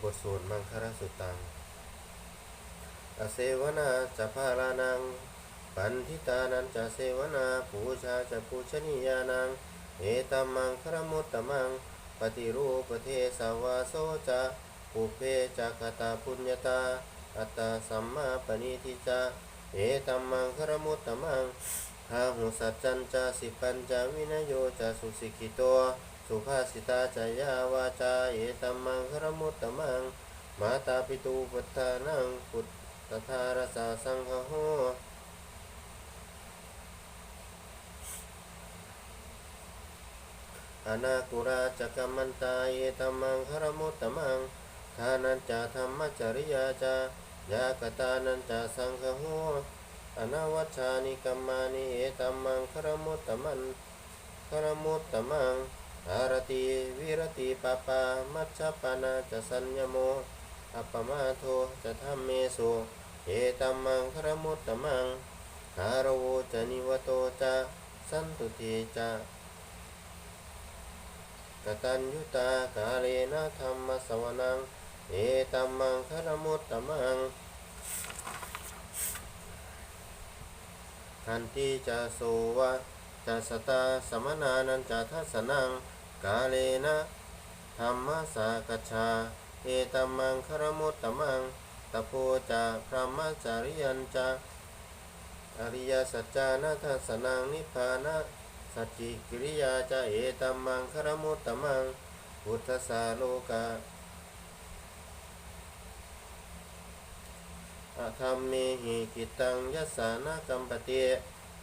บทสวดมังคารสุตังอเสวนาจะพาลานัง ปันทิตานันจะเสวนาปูชาจะปูชนียานัง เอตัมมังครมุตตมัง ปฏิรูปเทสาวาโสจะปุเพจักตาปุญญาตา อัตตาสัมมาปณิทิจาเอตัมมังครมุตตมังหาหุสัจจันจะสิปัญจวินโยจะสุสิกิโต สุภาสิตาจายาวาจาเอตัมมังครมุตตมัง มาตาปิตูปัฏฐานังพุทธทารสาสังฆโหอนาคุราจกรรมันตาเยตัมมังคารมุตตมังทานันจาธรรมจริยาจายากตานันจาสังฆโหอนาวัชานิกัมมานิเอตัมมังคารมุตตมันคารมุตตมัง อารติวิรติปปามัชฌปนาจะสัญญโมอัปมาโทจะทำเมสุเอตัมมังครมุตตมังคารโวจะนิวโตจะสันตุติจะกตัญยุตากาเลนะธรรมสวนัง เอตัมมังครมุตตมังทันติจะโสวะจะสตาสมนานันจะทัสนัง กาเลนะธรรมสากัจฉาเอตัมมังคารมุตตมังตะโพจะพระมจาริยันจะอริยสัจจานาทัสนังนิพพานะสัจจิกิริยาจะเอตัมมังคารมุตตมังพุทธสาโลกาอะธรรมเมหิกิตังยัสสานะกัมปเต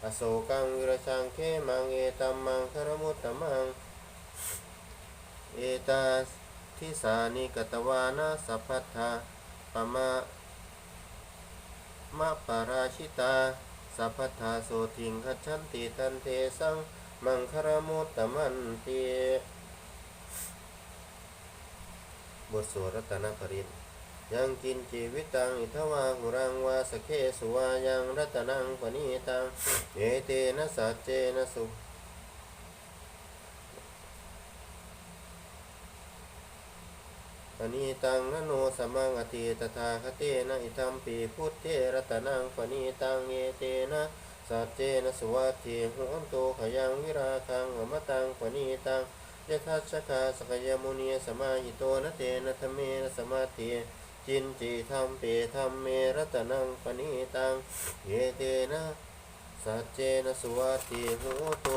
อโศกังวิรชังเขมังเอตัมมังคารมุตตมัง เอตาทิสานิกตวานาสัพพัทธาปมะมะปราชิตา สัพพัทธาโสทิงคัจฉันติตันเทสังมังคารมุตตมันติบทสวดรัตนปรินยังกินจีวิตังอิทวาหุรังวาสเคสุวายังรัตนังปณีตังเอเตนะสัจเจนะสุ ปณีตังนโนสมังอติตถาคเตนะอิทัมปีพุทเทรตนังปณีตังเยเตนะสัจเจนะสวัสถิหุนโตขยังวิราคังอมตังปณีตังยทัชคาสกยมุนีสมาหิโตนะเตนะธเมนะสมาธิจินจิธรรมเปธรรมเมรตนังปณีตังเยเตนะสัจเจนะสวัสถิหุโต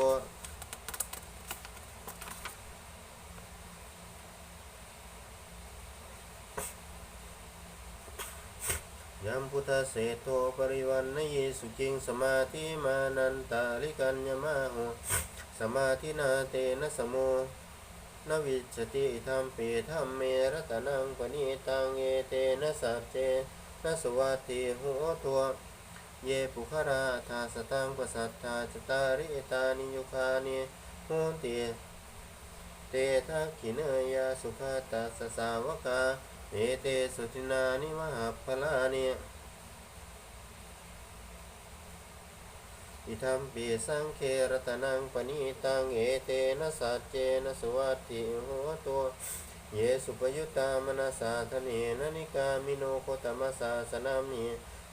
ยัมพุทธเศโทปริวันนเยสุจิงสมาธิมานันตาลิกัญญมาโหสมาธินาเตนะสโมนวิจติธรรมปีธรรมเมรตนังปณิตังเยเตนะสัจเจนะสวัสติโหตัวเยปุคราธาสตังปสัทธาจตาริตานิยุคานิโหติเตทักขิเนยาสุขตาสสาวกา เอเตสุตินานิมหาพลานิอิทัมปีสังเครตนังปณีตังเอเตนะสัจเจนะสวัสติโหตัวเยสุปยุตตามนาสาธเนนนิกามิโนโคตมัสสาสนามิ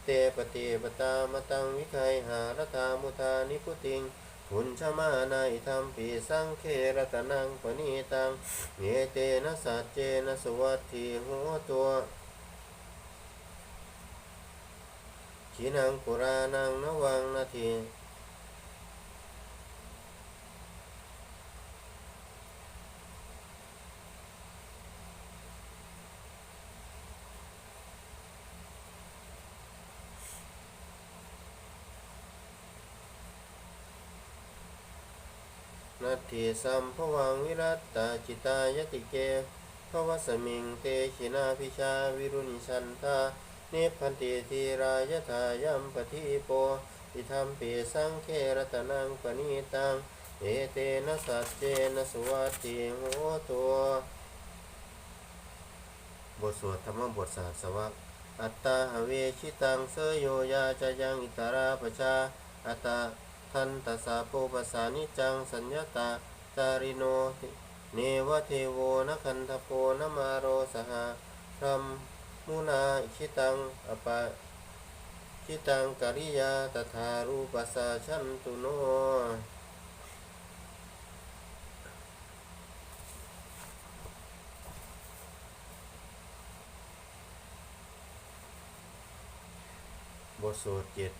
เตปฏิปตามตังวิไคหารธามุทานิพุติง พุญชมานาอิทัมปีสังเครตนังปณีตังเยเตนะสัจเจนะสวัสทิโหตัวขีนังปุรานังนวังนาที นาทีสัมภวังวิรัตตาจิตายติเกภวสมิงเตชินาพิชาวิรุณิชันทาเนพันติทีรายทายัมปทิโปอิธรรมปีสังเครตนังปณีตัง เอเตนะสัจเจนะสุวัติโหตัว บทสวดธรรมบทสาสวะอัตตาหเวชิตังเสยโยยาจะยังอิตาราปชาอัตตา ทันตสาโปปสานิจังสัญญาตาตาริโนเนวเทโวนคันทโพนมาโรสหาพรมมุนาคิตังอปะคิตังกริยาตถารูปัสชันตุโนบทสวดเจ็ด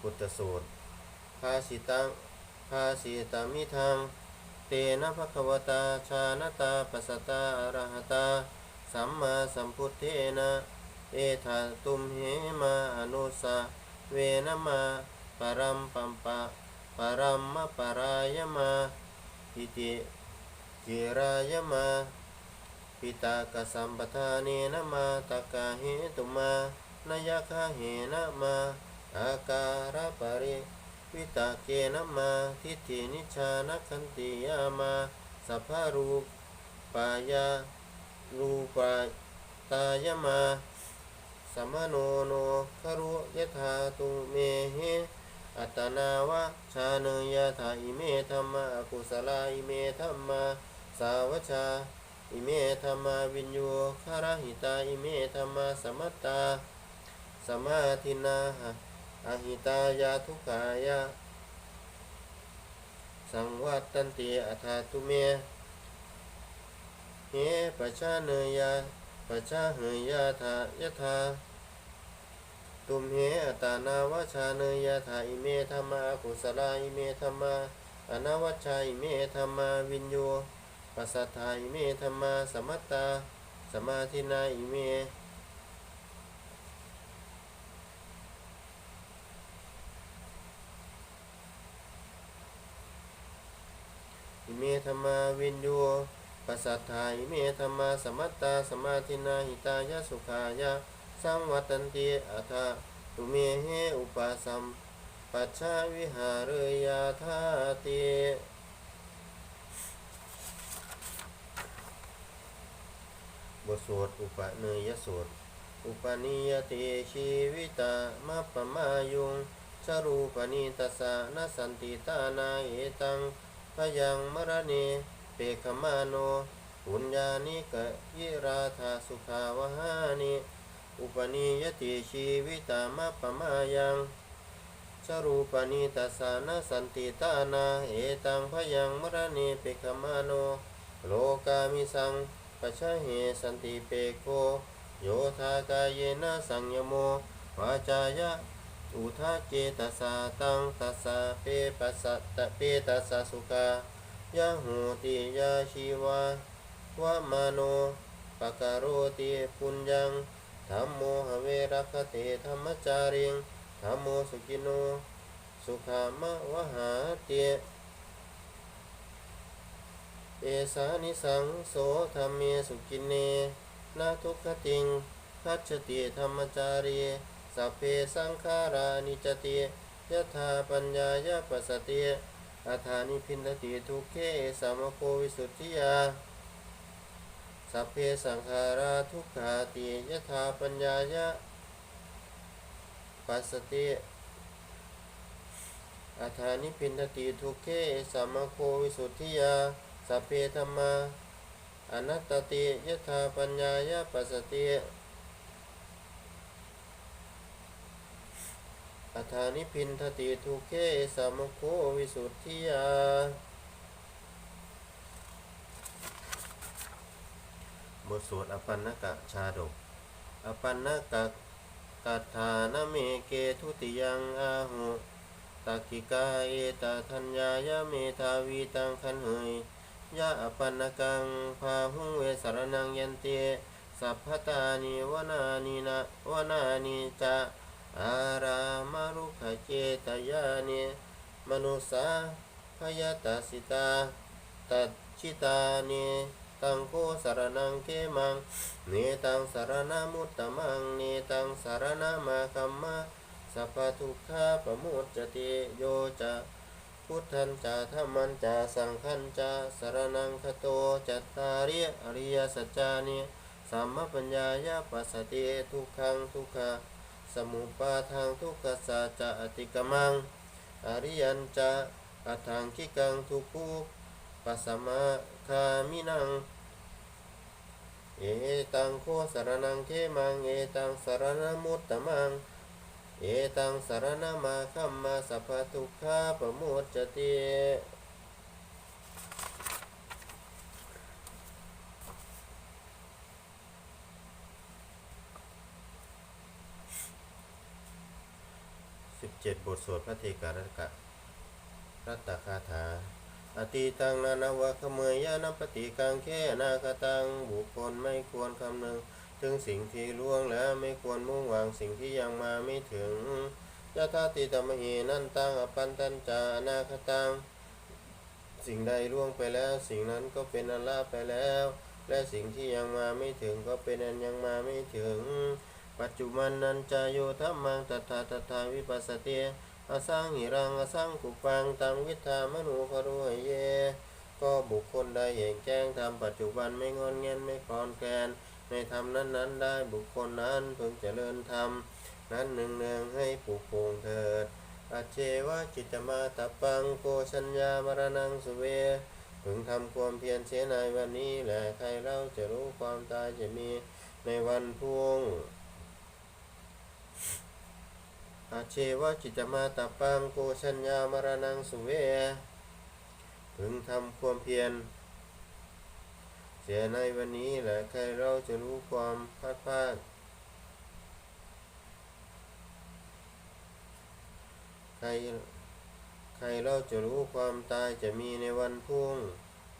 พุทธสูตร ภาสิตังภาสิตามิทัง เตนะภะคะวตาชาณตาปัสสตาอรหตา สัมมาสัมพุทเทนะ เอธาตุมเหมาอนุสาเวนมาปรัมปัมปะปรัมมะปรายมาอิติจิรายมาปิตากสัมปทาเนนมาตากาเหตุมานยคาเหนมาอาการะปริ วิตาเกนมาทิฏฐินิชานคันติยามาสัพพารูปายารูปาตายมาสัมโนโนคารุยถาตุเมเหอัตนาวะชาเนยถาอิเมธรรมะอกุศลาอิเมธรรมะสาวชาอิเมธรรมาวินโยคารหิตาอิเมธรรมาสมัตตาสมาธินาหะ อหิตายาทุกายะ สังวัตตันติอัฏฐาตุเมเฮปชาเนยาปชาเหยยาทายะทาตุมเหอัตานาวชาเนยาทาอิเมธรรมากุสลาอิเมธรรมาอนาวัชาอิเมธรรมาวินโยปัสสัทธาอิเมธรรมาสมัตตา สมาธินาอิเม เมธรรมาวินโยปัสสัทธาอิเมธรรมาสมัตตาสมาธินาหิตายะสุขายะสังวัตันติอัฏฐตุเมเหอุปาสัมปัชชาวิหารยาธาติบทสวดอุปเนยสวดอุปนิยติชีวิตามัปปมายุงชรูปนิตัสสะนสันติตานาเอตัง พยังมรณีเปขมาโนปุญญานิกะยิราธาสุขาวหานิอุปนิยติชีวิตามะปะมายังสรูปนิตัสานะสันติตานา เอตังพยังมรณีเปขมาโน โลกามิสังปัจฉเหสันติเปโกโยธากายเยนะสังยโมวาจายะ อุทาเจตสาตังตัสสะเปปัสสะตะเปตัสสะสุขายะหูติยาชีวาวะมโนปะกะโรติปุญญังธัมโมหเวรคเตธรรมจาริงธัมโมสุกิโน สุขามะวะหาเตเอสานิสังโสธรรมเมสุกินเนนาทุกขติงคัจติธรรมจารี สัพเพสังขารานิจติยถาปัญญายาปัสติอาธานิพินติทุกเขสามโควิสุทธิยาสัพเพสังขาราทุกขาติยถาปัญญายาปัสติอาธานิพินติทุกเขสามโควิสุทธิยาสัพเพธรรมาอนัตติยถาปัญญายาปัสสติ อัฐานิพินทติทุเขสามโควิสุทธิยา บทสวดอปันนกะชาดก อปันนกะกัฏฐานเมเกทุติยังอาหุตักิกาเอตทัญญายะเมทาวีตังคันเหยยะอปันนกังพาหุเวสารนังยันเต สัพพตานิวนานินะวนานิจะ อารามารุขเจตยานิมนุสาพยตาสิตาตัดชิตานิตังโคสารนังเกมังเนตังสารนามุตตมังเนตังสารนามาคัมมะสัพพทุกขาปมุจจติโยจะพุทธันจะธรรมันจะสังขันจะสารนังคโตจัตตาริอริยสัจจานิสัมมปัญญายาปัสสติทุกขังทุกขะ สมุปาทางทุกขสัจะอติกมัง อริยันจะอัฏฐังคิกังทุกขุปัสมาคามินัง เอตังโคสรนังเขมัง เอตังสรณมุตตมัง เอตังสรณมาคัมมาสัพพทุกขาปมุจจติ สิบเจ็ดบทสวดพระเทการกะรัตตคาถา อติตังนานาวะขเมยยานปฏิกังแค่นาคตังบุคคลไม่ควรคำนึง ถึงสิ่งที่ล่วงแล้วไม่ควรมุ่งหวังสิ่งที่ยังมาไม่ถึงยะธาติตมหีนันตังอปันตัญจานาคตัง สิ่งใดล่วงไปแล้ว สิ่งนั้นก็เป็นอันลาไปแล้ว และสิ่งที่ยังมาไม่ถึงก็เป็นอันยังมาไม่ถึง ปัจจุบันนันจายโยธรรมังตถาตถาวิปัสสติอสังหิรังอสังกุปังตังวิธามนุคารุเย ก็บุคคลใดเห็นแจ้งทำปัจจุบันไม่งอนเงียนไม่คลอนแคลนในธรรมนั้นนั้นๆได้บุคคลนั้นพึงเจริญธรรม นั้นหนึ่งเนืองให้ปลูกโปงเถิดอาเจวะจิตมาตปังโกชัญญามรณังสเวพึงทำความเพียรเสียในวันนี้แหละใครเราจะรู้ความตายจะมีในวันพุ่ง อาเชวะจิตตมาตาปังโกชัญญามรณังสุเวพึงทำความเพียร เสียในวันนี้แหละใครเราจะรู้ความพลาดพลาดใครใครเราจะรู้ความตายจะมีในวันพุ่ง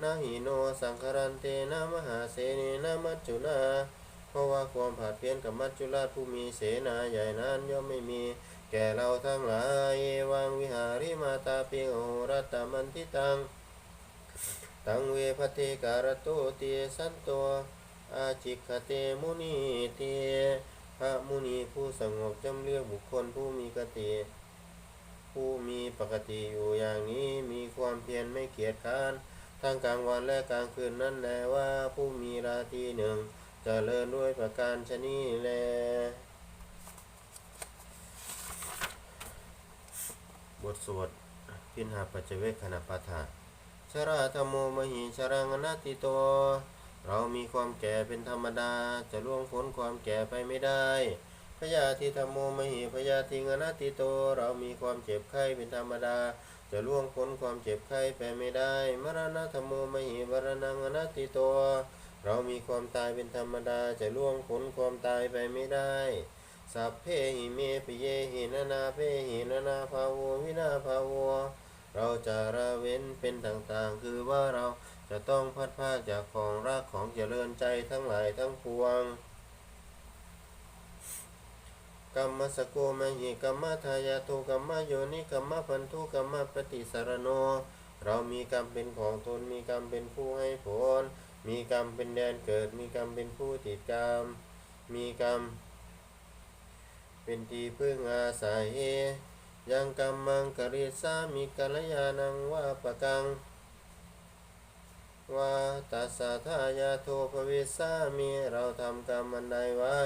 นาหิโนสังคารันเตนะมหาเสนนะมัจจุนาเพราะว่าความผาดเพี้ยนกับมัจจุราชผู้มีเสนาใหญ่นั้นย่อมไม่มี แก่เราทั้งหลายเอวังวิหาริมาตาเปียงโอรัตตมันทิตัง ตังเวพเทการโตเตสันโตอาจิกขเตมุนีเตพระมุนีผู้สงบจำเรียกบุคคลผู้มีกติผู้มีปกติอยู่อย่างนี้มีความเพียรไม่เกียจคร้านทั้งกลางวันและกลางคืนนั่นแลว่าผู้มีราตรีหนึ่งจเจริญด้วยประการชนีแล บทสวดพินหาปัจเจเวคขณะปาฐาชราธรรมโมมหิชรังอนัตติโต เรามีความแก่เป็นธรรมดา จะล่วงพ้นความแก่ไปไม่ได้ พยาธิธรรมโมมหิพยาธิอนัตติโต เรามีความเจ็บไข้เป็นธรรมดา จะล่วงพ้นความเจ็บไข้ไปไม่ได้ มรณะธรรมโมมหิวรณังอนัตติโต เรามีความตายเป็นธรรมดา จะล่วงพ้นความตายไปไม่ได้ สัพเพหิเมปิเยหินานาเพหินานาภาโววินาภาโวเราจะละเว้นเป็นต่างๆ คือว่าเราจะต้องพัดพาจากของรักของเจริญใจทั้งหลายทั้งปวงกรรมสโกมหิกรรมทายาตุกรรมโยนิกรรมพันธุกรรมปฏิสารโน เรามีกรรมเป็นของตนมีกรรมเป็นผู้ให้ผล มีกรรมเป็นแดนเกิด มีกรรมเป็นผู้ติดกรรม มีกรรม เป็นที่พึ่งอาศัย ยังกรรมังกริสามิกัลยาณังวาปะกังว่าตัสสะทายาโทภเวสามีเราทำกรรมอันใดไว้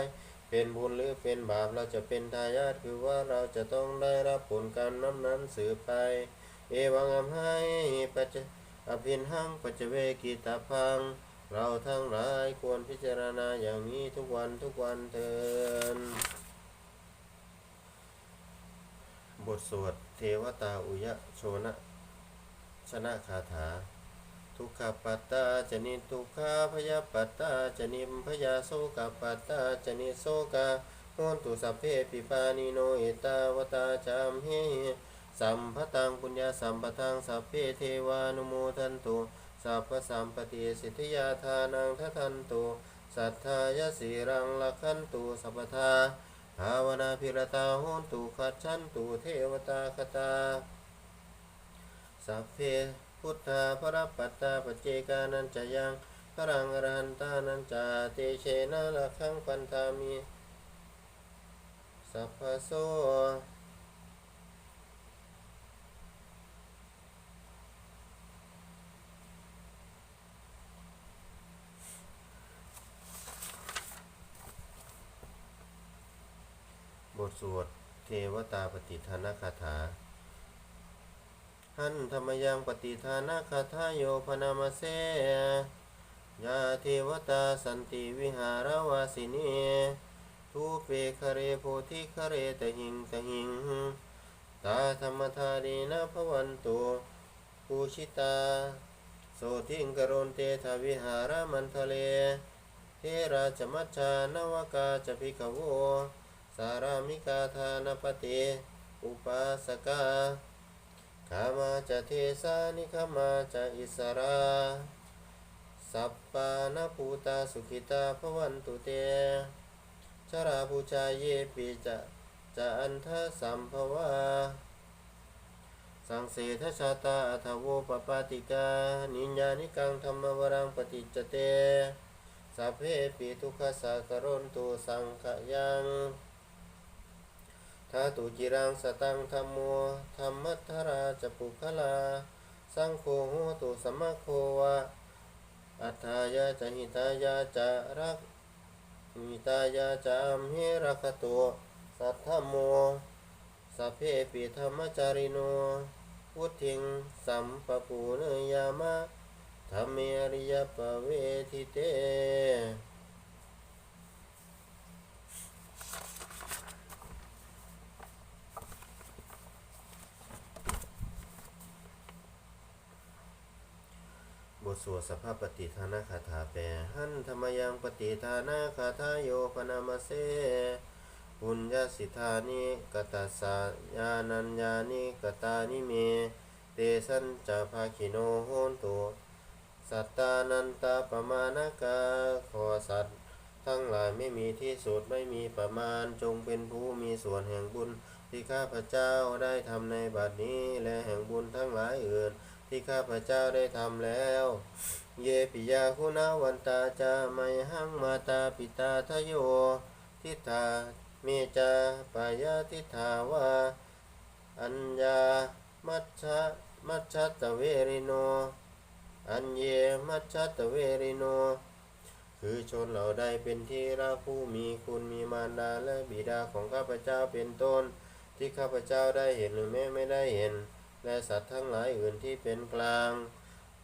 เป็นบุญหรือเป็นบาปเราจะเป็นทายาทคือว่าเราจะต้องได้รับผลกรรมนั้นนั้นสืบไป เอวังอัมให้ปัจอภินหังปัจเจเวกิตาพัง เราทั้งหลายควรพิจารณาอย่างนี้ทุกวันทุกวันเถิด บทสวดเทวตาอุยะโชนะชนะคาถา ทุกขปัตตาจนิทุกขาพยาปัตตาจนิมพยาโสกปัตตาจนิโสกาโหนตุสัพเพปิปานิโนเอตาวตาจามเฮสัมพตังปุญญาสัมปทังสัพเพเทวานุโมทันตุสัพพสัมปติสิทธิยาทานังทัทันตุสัทธายสีรังลักขันตุสัพพทา ภาวนาพิรตาโหนตุขัดชันตุเทวตาคตา สัพเพพุทธาพระปัตตาปจเจกานันจะยังพรังอรหันตานันจาเตเชนะละขังปันธามี สัพพโส ทสวด เทวตาปฏิทานคาถาหันธรรมยังปฏิทานาคาทาโยพนามเสยาเทวตาสันติวิหารวาสินีทูเปคเรโพธิคเรตหิงตหิง ตาธรรมธานีนาภวันตุปูชิตา โสทิงกรณเตทวิหารมันทะเล เทราชมัจจานวกาจะพิกโว สารามิกาธานปติอุปาสกาขามาจะเทสานิขามาจะอิสราสัปปานภูตาสุขิตาภวันตุเตชราภูชาเยปิจะจะอันทะสัมภวาสังเสทชาตาอัทโวปปาติกา นิญญานิกังธรรมวรังปฏิจจเตสัพเพปิทุกขสากรนตุสังขยัง ทาตุจิรังสตังธรรมโมธรรมัทธราจปุคลา สังโฆโหตุสมะโควะ อัฏฐายาจหิตายาจะรักหิตายาจะอัมเหรัคตุสัทธโมสัพเพปิธรรมจาริโนพุทธิงสัมปปูเนยามะธรรมเมริยปเวทิเต สวดสภาพปฏิทานาคาถาแปลหันธรรมยังปฏิทานาคาทาโยปนามาเสปุญญาสิทธานิกตัสสะญาณัญญานิกตานิเม เตสันจะภาคิโนโหนตุสัตตานันตาปมาณกาขอสัตว์ทั้งหลายไม่มีที่สุดไม่มีประมาณจงเป็นผู้มีส่วนแห่งบุญที่ข้าพเจ้าได้ทำในบัดนี้และแห่งบุญทั้งหลายอื่น ที่ข้าพเจ้าได้ทำแล้ว เยปิยาคุณาวันตาจาไมหังมาตาปิตาทะโย ทิฏาเมจาปายาทิฏาวาอัญญามัชชะมัชชะตะเวริโน อัญเยมัชชะตะเวริโน คือชนเหล่าใดเป็นที่รักผู้มีคุณมีมารดาและบิดาของข้าพเจ้าเป็นต้น ที่ข้าพเจ้าได้เห็นหรือแม้ไม่ได้เห็น และสัตว์ทั้งหลายอื่นที่เป็นกลาง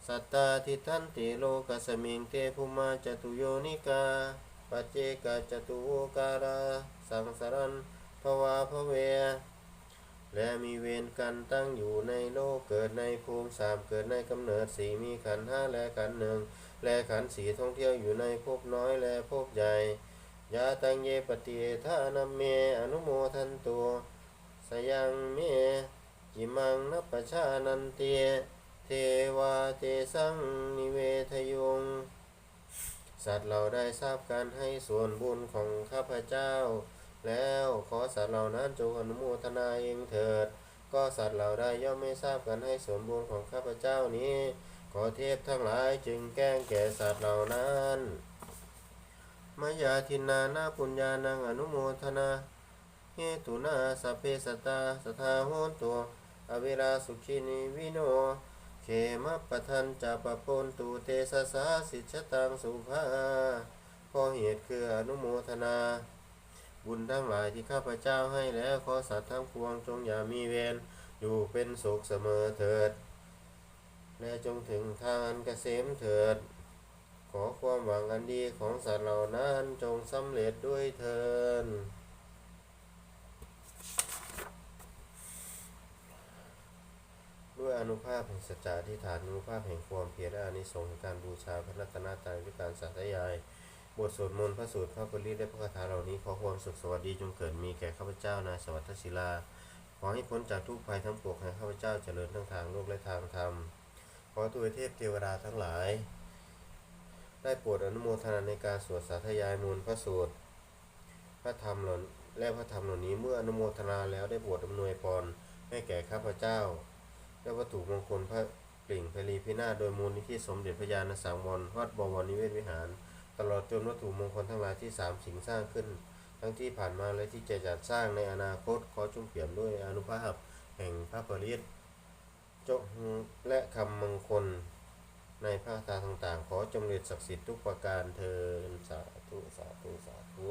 สัตตาทิทันติโลกัสมิงเตภุมาจตุโยนิกา ปัจเจกจตุโวการา สังสารันภวาภเว และมีเวรกันตั้งอยู่ในโลกเกิดในภูมิสามเกิดในกำเนิดสี่มีขันห้าและขันหนึ่งและขันสีท่องเที่ยวอยู่ในภพน้อยและภพใหญ่ยาตังเยปฏิเอทานัมเมอนุโมทันตัวสยังเม จิมังนัปชานันเตเทวาเตสังนิเวทยงสัตว์เราได้ทราบการให้ส่วนบุญของข้าพเจ้า แล้วขอสัตว์เหล่านั้นจงอนุโมทนาเองเถิด ก็สัตว์เหล่าใดย่อมไม่ทราบการให้ส่วนบุญของข้าพเจ้านี้ ขอเทพทั้งหลายจึงแกล้งแก่สัตว์เหล่านั้นมายาทินานาปุญญานังอนุโมทนาเฮตุนาสัพเพสตตาสทาโหนตัว อเวราสุขินิวิโน เขมะปะทันจะปะปนตูเตสสาสิชตังสุภาพราะเหตุคืออนุโมทนา บุญทั้งหลายที่ข้าพเจ้าให้แล้วขอสัตว์ทั้งปวงจงอย่ามีเวรอยู่เป็นสุขเสมอเถิด และจงถึงทางอันเกษมเถิด ขอความหวังอันดีของสัตว์เหล่านั้นจงสำเร็จด้วยเถิด ด้วยอนุภาพแห่งสัจจะที่ฐานอนุภาพแห่งความเพียรและอานิสงส์แห่งการบูชาพระรัตนตรัยด้วยการสาธยาย บทสวดมนต์พระสูตรพระปริตและพระคาถาเหล่านี้ขอความสุขสวัสดีจงเกิดมีแก่ข้าพเจ้านายสวัสดิ์ศิลา ขอให้พ้นจากทุกภัยทั้งปวงให้ข้าพเจ้าเจริญทั้งทางโลกและทางธรรม ขอตัวเทพเทวดาทั้งหลาย ได้โปรดอนุโมทนาในการสวดสาธยายมูลพระสูตรพระธรรมหล่าและพระธรรมเหล่านี้เมื่ออนุโมทนาแล้วได้โปรดอำนวยพรให้แก่ข้าพเจ้า และวัตถุมงคลพระปลิ่งพลีพินาศโดยมูลนิธิสมเด็จพระญาณสังวรวัดบวรนิเวศวิหาร ตลอดจนวัตถุมงคลทั้งหลายที่สามสิ่งสร้างขึ้น ทั้งที่ผ่านมาและที่จะจัดสร้างในอนาคตขอจงเปี่ยมด้วยอนุภาพแห่งพระปริตจงและคำมงคลในพระคาถาต่างๆ ขอจงเริญศักดิ์สิทธิ์ทุกประการเทินสาธุสาธุสาธุ